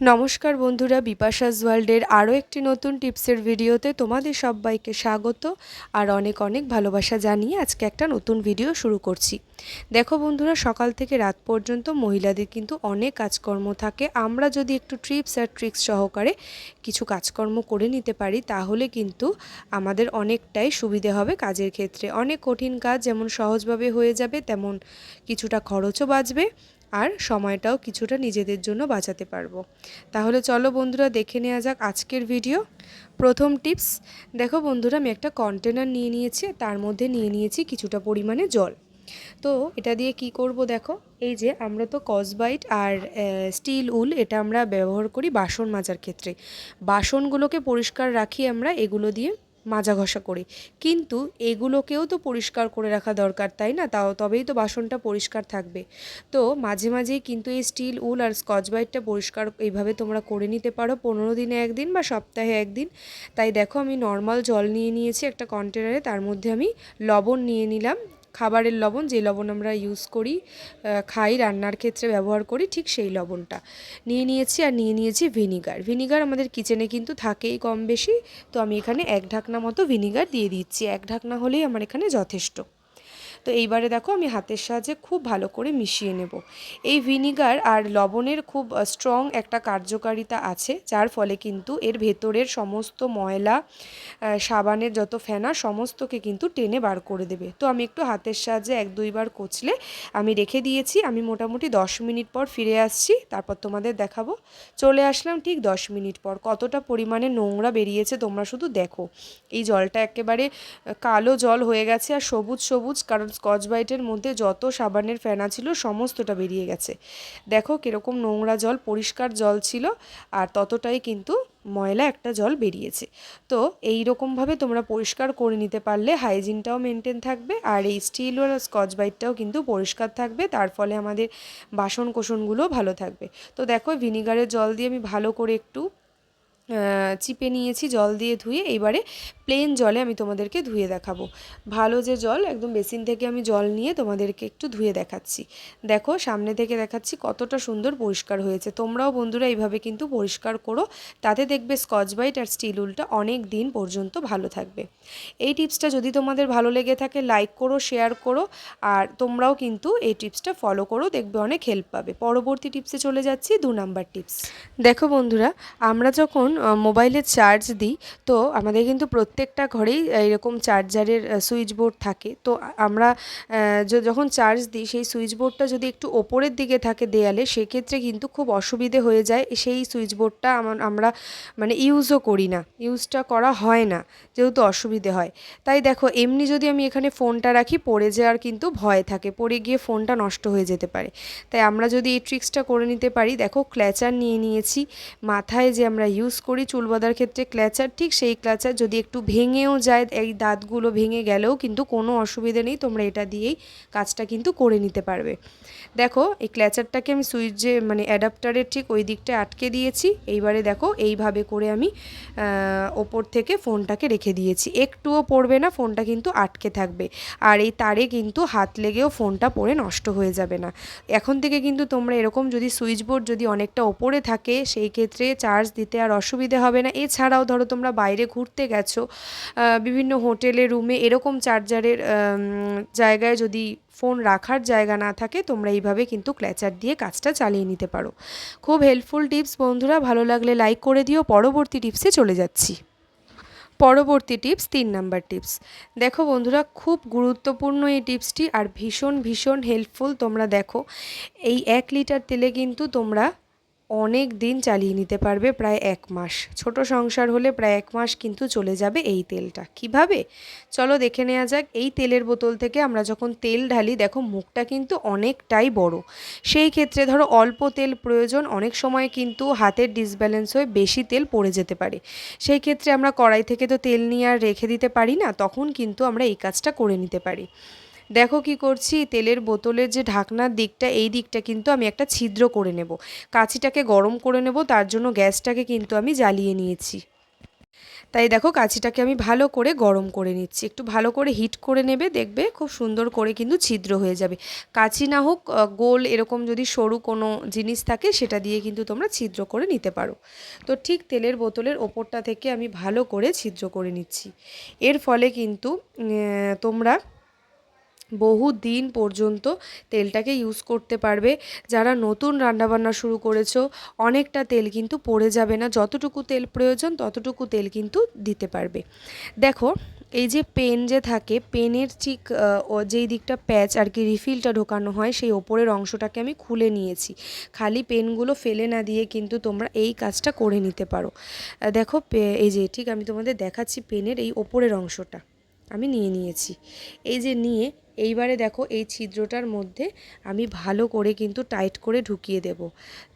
নমস্কার বন্ধুরা বিপাশাস ওয়ার্ল্ডের আরও একটি নতুন টিপসের ভিডিওতে তোমাদের সবাইকে স্বাগত আর অনেক অনেক ভালোবাসা জানিয়ে আজকে একটা নতুন ভিডিও শুরু করছি। দেখো বন্ধুরা, সকাল থেকে রাত পর্যন্ত মহিলাদের কিন্তু অনেক কাজকর্ম থাকে। আমরা যদি একটু ট্রিপস আর ট্রিক্স সহকারে কিছু কাজকর্ম করে নিতে পারি, তাহলে কিন্তু আমাদের অনেকটাই সুবিধে হবে কাজের ক্ষেত্রে। অনেক কঠিন কাজ যেমন সহজভাবে হয়ে যাবে, তেমন কিছুটা খরচও বাঁচবে। আর সময়টাও কিছুটা নিজেদের জন্য বাঁচাতে পারব। তাহলে চলো বন্ধুরা দেখে নেওয়া যাক আজকের ভিডিও। প্রথম টিপস, দেখো বন্ধুরা আমি একটা কন্টেনার নিয়ে নিয়েছি, তার মধ্যে নিয়ে নিয়েছি কিছুটা পরিমাণে জল। তো এটা দিয়ে কি করব দেখো, এই যে আমরা তো কসবাইট আর স্টিল উল এটা আমরা ব্যবহার করি বাসন মাজার ক্ষেত্রে। বাসনগুলোকে পরিষ্কার রাখি আমরা, এগুলো দিয়ে মাজা ঘষা করে। কিন্তু এগুলোকেও তো পরিষ্কার করে রাখা দরকার, তাই না? তাও তবেই তো বাসনটা পরিষ্কার থাকবে। তো মাঝে মাঝেই কিন্তু এই স্টিল, উল আর স্কচ বাইটটা পরিষ্কার এইভাবে তোমরা করে নিতে পারো। পনেরো দিনে একদিন বা সপ্তাহে একদিন। তাই দেখো আমি নর্মাল জল নিয়ে নিয়েছি একটা কন্টেনারে তার মধ্যে আমি লবণ নিয়ে নিলাম। খাবারের লবণ, যে লবণ আমরা ইউজ করি খাই, রান্নার ক্ষেত্রে ব্যবহার করি, ঠিক সেই লবণটা। নিয়ে নিয়েছি আর নিয়ে নিয়েছি ভিনিগার ভিনিগার আমাদের কিচেনে কিন্তু থাকেই কম বেশি। তো আমি এখানে এক ঢাকনা মতো ভিনিগার দিয়ে দিচ্ছি। এক ঢাকনা হলেই আমার এখানে যথেষ্ট। তো এইবারে দেখো আমি হাতের সাহায্যে খুব ভালো করে মিশিয়ে নেব। এই ভিনিগার আর লবণের খুব স্ট্রং একটা কার্যকারিতা আছে, যার ফলে কিন্তু এর ভেতরের সমস্ত ময়লা সাবানের যত ফেনা, সমস্তকে কিন্তু টেনে বার করে দেবে। তো আমি একটু হাতের সাহায্যে এক দুইবার কচলে আমি রেখে দিয়েছি। আমি মোটামুটি দশ মিনিট পর ফিরে আসছি, তারপর তোমাদের দেখাবো। চলে আসলাম ঠিক দশ মিনিট পর। কতটা পরিমাণে নোংরা বেরিয়েছে তোমরা শুধু দেখো। এই জলটা একেবারে কালো জল হয়ে গেছে আর সবুজ সবুজ, কারণ স্কচ ব্রাইটের মধ্যে যত সাবানের ফেনা ছিল সমস্তটা বেরিয়ে গেছে। দেখো কীরকম নোংরা জল, পরিষ্কার জল ছিল আর ততটাই কিন্তু ময়লা একটা জল বেরিয়েছে। তো এই রকমভাবে তোমরা পরিষ্কার করে নিতে পারলে হাইজিনটাও মেনটেন থাকবে আর এই স্টিল আর স্কচ বাইটটাও কিন্তু পরিষ্কার থাকবে, তার ফলে আমাদের বাসন কোসনগুলোও ভালো থাকবে। তো দেখো ভিনিগারের জল দিয়ে আমি ভালো করে একটু চিপে নিয়েছি, জল দিয়ে ধুয়ে এইবারে প্লেন জলে আমি তোমাদেরকে ধুয়ে দেখাবো। ভালো যে জল, একদম বেসিন থেকে আমি জল নিয়ে তোমাদেরকে একটু ধুয়ে দেখাচ্ছি। দেখো, সামনে থেকে দেখাচ্ছি কতটা সুন্দর পরিষ্কার হয়েছে। তোমরাও বন্ধুরা এইভাবে কিন্তু পরিষ্কার করো, তাতে দেখবে স্কচ বাইট আর স্টিল উলটা অনেক দিন পর্যন্ত ভালো থাকবে। এই টিপসটা যদি তোমাদের ভালো লেগে থাকে লাইক করো শেয়ার করো, আর তোমরাও কিন্তু এই টিপসটা ফলো করো, দেখবে অনেক হেল্প পাবে। পরবর্তী টিপসে চলে যাচ্ছি, দু নাম্বার টিপস দেখো বন্ধুরা, আমরা যখন মোবাইলে চার্জ দিই। তো আমাদের কিন্তু প্রত্যেকটা ঘরেই এরকম চার্জারের সুইচ বোর্ড থাকে। তো আমরা যখন চার্জ দিই, সেই সুইচ বোর্ডটা যদি একটু ওপরের দিকে থাকে দেয়ালে, সেক্ষেত্রে কিন্তু খুব অসুবিধে হয়ে যায়। সেই সুইচ বোর্ডটা আমরা মানে ইউজও করি না। ইউজটা করা হয় না, যেহেতু অসুবিধে হয়। তাই দেখো, এমনি যদি আমি এখানে ফোনটা রাখি, পড়ে যাওয়ার কিন্তু ভয় থাকে। পড়ে গিয়ে ফোনটা নষ্ট হয়ে যেতে পারে। তাই আমরা যদি এই ট্রিক্সটা করে নিতে পারি, দেখো ক্ল্যাচার নিয়ে নিয়েছি। মাথায় যে আমরা ইউজ করি, চুল বাঁধার ক্ষেত্রে ক্ল্যাচার, ঠিক সেই ক্ল্যাচার যদি একটু ভেঙেও যায়, এই দাঁতগুলো ভেঙে গেলেও কিন্তু কোনো অসুবিধে নেই, তোমরা এটা দিয়েই কাজটা কিন্তু করে নিতে পারবে। দেখো, এই ক্ল্যাচারটাকে আমি সুইচে মানে অ্যাডাপ্টারের ঠিক ওই দিকটায় আটকে দিয়েছি, এইবারে দেখো এইভাবে করে আমি ওপর থেকে ফোনটাকে রেখে দিয়েছি। একটুও পড়বে না, ফোনটা কিন্তু আটকে থাকবে। আর এই তারে কিন্তু হাত লেগেও ফোনটা পড়ে নষ্ট হয়ে যাবে না। এখন থেকে কিন্তু তোমরা এরকম যদি সুইচ বোর্ড যদি অনেকটা ওপরে থাকে, সেই ক্ষেত্রে চার্জ দিতে আর অসুবিধে হবে না। এছাড়াও ধরো তোমরা বাইরে ঘুরতে গেছো বিভিন্ন হোটেলে, রুমে এরকম চার্জারের জায়গায় যদি ফোন রাখার জায়গা না থাকে, তোমরা এইভাবে কিন্তু ক্ল্যাচার দিয়ে কাজটা চালিয়ে নিতে পারো। খুব হেল্পফুল টিপস বন্ধুরা, ভালো লাগলে লাইক করে দিও। পরবর্তী টিপসে চলে যাচ্ছি। পরবর্তী টিপস তিন নাম্বার টিপস দেখো বন্ধুরা, খুব গুরুত্বপূর্ণ এই টিপসটি আর ভীষণ ভীষণ হেল্পফুল তোমরা দেখো। এই এক লিটার তেলে কিন্তু তোমরা অনেক দিন চালিয়ে নিতে পারবে প্রায় এক মাস। ছোট সংসার হলে প্রায় এক মাস কিন্তু চলে যাবে এই তেলটা। কীভাবে? চলো দেখে নেওয়া যাক। এই তেলের বোতল থেকে আমরা যখন তেল ঢালি, দেখো মুখটা কিন্তু অনেকটাই বড়। সেই ক্ষেত্রে ধরো অল্প তেল প্রয়োজন, অনেক সময় কিন্তু হাতের ডিসব্যালেন্স হয়ে বেশি তেল পড়ে যেতে পারে। সেই ক্ষেত্রে আমরা কড়াই থেকে তো তেল নিয়ে আর রেখে দিতে পারি না, তখন কিন্তু আমরা এই কাজটা করে নিতে পারি। দেখো কি করছি, তেলের বোতলের যে ঢাকনার দিকটা, এই দিকটা কিন্তু আমি একটা ছিদ্র করে নেব। কাছিটাকে গরম করে নেব, তার জন্য গ্যাসটাকে কিন্তু আমি জ্বালিয়ে নিয়েছি। তাই দেখো, কাঁচিটাকে আমি ভালো করে গরম করে নিচ্ছি। একটু ভালো করে হিট করে নেবে, দেখবে খুব সুন্দর করে কিন্তু ছিদ্র হয়ে যাবে। কাঁচি না হোক গোল এরকম যদি সরু কোনো জিনিস থাকে, সেটা দিয়ে কিন্তু তোমরা ছিদ্র করে নিতে পারো। তো ঠিক তেলের বোতলের ওপরটা থেকে আমি ভালো করে ছিদ্র করে নিচ্ছি। এর ফলে কিন্তু তোমরা বহু দিন পর্যন্ত তেলটাকে ইউজ করতে পারবে। যারা নতুন রান্নাবান্না শুরু করেছ, অনেকটা তেল কিন্তু পড়ে যাবে না। যতটুকু তেল প্রয়োজন, ততটুকু তেল কিন্তু দিতে পারবে। দেখো, এই যে পেন যে থাকে, পেনের ঠিক যেই দিকটা প্যাচ আর কি রিফিলটা ঢোকানো হয়, সেই ওপরের অংশটাকে আমি খুলে নিয়েছি। খালি পেনগুলো ফেলে না দিয়ে কিন্তু তোমরা এই কাজটা করে নিতে পারো। দেখো এই যে ঠিক আমি তোমাদের দেখাচ্ছি পেনের এই ওপরের অংশটা। আমি নিয়ে নিয়েছি। এই যে নিয়ে এইবারে দেখো এই ছিদ্রটার মধ্যে আমি ভালো করে কিন্তু টাইট করে ঢুকিয়ে দেব।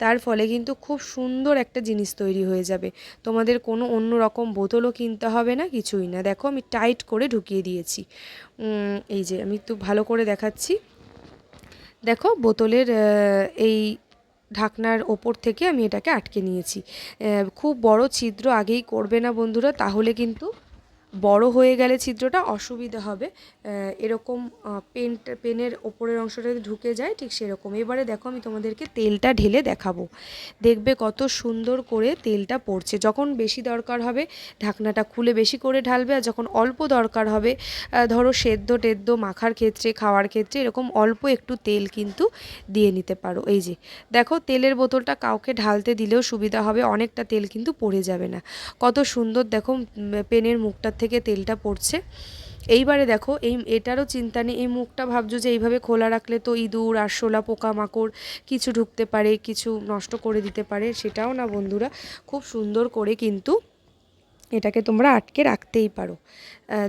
তার ফলে কিন্তু খুব সুন্দর একটা জিনিস তৈরি হয়ে যাবে। তোমাদের কোনো অন্য রকম বোতলও কিনতে হবে না, কিছুই না। দেখো আমি টাইট করে ঢুকিয়ে দিয়েছি। এই যে আমি একটু ভালো করে দেখাচ্ছি। দেখো বোতলের এই ঢাকনার ওপর থেকে আমি এটাকে আটকে নিয়েছি। খুব বড় ছিদ্র আগেই করবে না বন্ধুরা, তাহলে কিন্তু বড় হয়ে গেলে ছিদ্রটা অসুবিধা হবে। এরকম পেন পেনের ওপরের অংশটা ঢুকে যায়, ঠিক সেরকম। এবারে দেখো, আমি তোমাদেরকে তেলটা ঢেলে দেখাবো। দেখবে কত সুন্দর করে তেলটা পড়ছে। যখন বেশি দরকার হবে, ঢাকনাটা খুলে বেশি করে ঢালবে, আর যখন অল্প দরকার হবে ধরো সেদ্ধ টেদ্ধ মাখার ক্ষেত্রে, খাওয়ার ক্ষেত্রে, এরকম অল্প একটু তেল কিন্তু দিয়ে নিতে পারো। এই যে, দেখো, তেলের বোতলটা কাউকে ঢালতে দিলেও সুবিধা হবে, অনেকটা তেল কিন্তু পড়ে যাবে না। কত সুন্দর, দেখো পেনের মুখটার থেকে তেলটা পড়ছে। এইবারে দেখো, এই, এটারও চিন্তা নেই। এই মুখটা ভাবছ যে এইভাবে খোলা রাখলে তো ইঁদুর, আরশোলা, পোকামাকড় কিছু ঢুকতে পারে, কিছু নষ্ট করে দিতে পারে, সেটাও না বন্ধুরা। খুব সুন্দর করে কিন্তু এটাকে তোমরা আটকে রাখতেই পারো।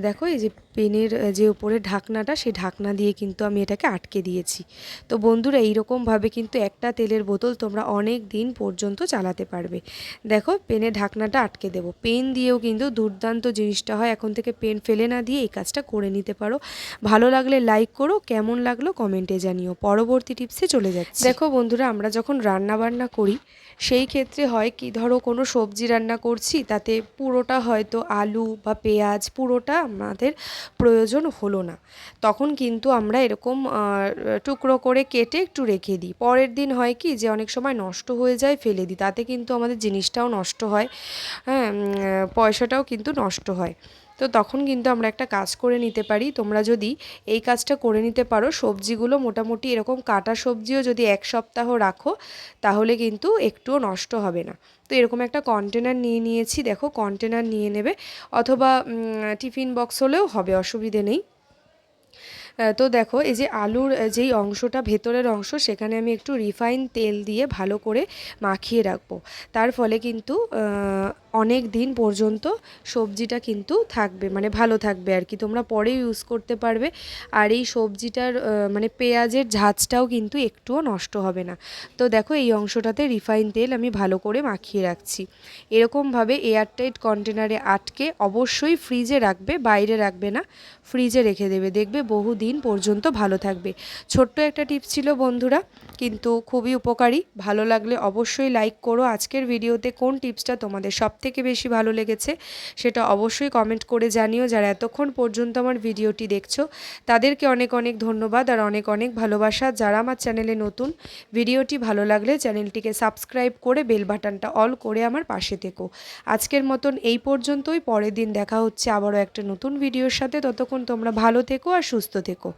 দেখো এই যে পেনের যে উপরে ঢাকনাটা সেই ঢাকনা দিয়ে কিন্তু আমি এটাকে আটকে দিয়েছি। তো বন্ধুরা, এইরকমভাবে কিন্তু একটা তেলের বোতল তোমরা অনেক দিন পর্যন্ত চালাতে পারবে। দেখো পেনের ঢাকনাটা আটকে দেবো। পেন দিয়েও কিন্তু দুর্দান্ত জিনিসটা হয়। এখন থেকে পেন ফেলে না দিয়ে এই কাজটা করে নিতে পারো। ভালো লাগলে লাইক করো, কেমন লাগল কমেন্টে জানিও। পরবর্তী টিপসে চলে যাচ্ছে। দেখো বন্ধুরা, আমরা যখন রান্না বান্না করি, সেই ক্ষেত্রে হয় কি, ধরো কোনো সবজি রান্না করছি, তাতে পুরোটা হয়তো আলু বা পেঁয়াজ, পুরোটা আমাদের প্রয়োজন হলো না। তখন কিন্তু আমরা এরকম টুকরো করে কেটে একটু রেখে দিই। পরের দিন হয় কি যে অনেক সময় নষ্ট হয়ে যায়, ফেলে দিই। তাতে কিন্তু আমাদের জিনিসটাও নষ্ট হয় হ্যাঁ পয়সাটাও কিন্তু নষ্ট হয়। তো তখন কিন্তু আমরা একটা কাজ করে নিতে পারি। তোমরা যদি এই কাজটা করে নিতে পারো, সবজিগুলো মোটামুটি এরকম কাটা সবজিও যদি এক সপ্তাহ রাখো, তাহলে কিন্তু একটুও নষ্ট হবে না। তো এরকম একটা কন্টেনার নিয়ে নিয়েছি, দেখো কন্টেনার নিয়ে নেবে, অথবা টিফিন বক্স হলেও হবে, অসুবিধে নেই। তো দেখো, এই যে আলুর যেই অংশটা ভেতরের অংশ, সেখানে আমি একটু রিফাইন তেল দিয়ে ভালো করে মাখিয়ে রাখব। তার ফলে কিন্তু অনেক দিন পর্যন্ত সবজিটা কিন্তু থাকবে মানে ভালো থাকবে আর কি। তোমরা পরে ইউজ করতে পারবে। আর এই সবজিটার মানে পেঁয়াজের ঝাঁজটাও কিন্তু একটুও নষ্ট হবে না। তো দেখো এই অংশটাতে রিফাইন তেল আমি ভালো করে মাখিয়ে রাখছি। এরকমভাবে এয়ারটাইট কন্টেনারে আটকে অবশ্যই ফ্রিজে রাখবে, বাইরে রাখবে না ফ্রিজে রেখে দেবে। দেখবে বহু দিন পর্যন্ত ভালো থাকবে। ছোট্ট একটা টিপস ছিল বন্ধুরা, কিন্তু খুবই উপকারী। ভালো লাগলে অবশ্যই লাইক করো। আজকের ভিডিওতে কোন টিপসটা তোমাদের সব থেকে বেশি ভালো লেগেছে, সেটা অবশ্যই কমেন্ট করে জানিও। যারা এতক্ষণ পর্যন্ত আমার ভিডিওটি দেখছ, তাদেরকে অনেক অনেক ধন্যবাদ আর অনেক অনেক ভালোবাসা। যারা আমার চ্যানেলে নতুন, ভিডিওটি ভালো লাগলে চ্যানেলটিকে সাবস্ক্রাইব করে বেল বাটনটা অল করে আমার পাশে থেকো। আজকের মতন এই পর্যন্তই, পরের দিন দেখা হচ্ছে আবারও একটা নতুন ভিডিওর সাথে। ততক্ষণ তোমরা ভালো থেকো আর সুস্থ থেকো।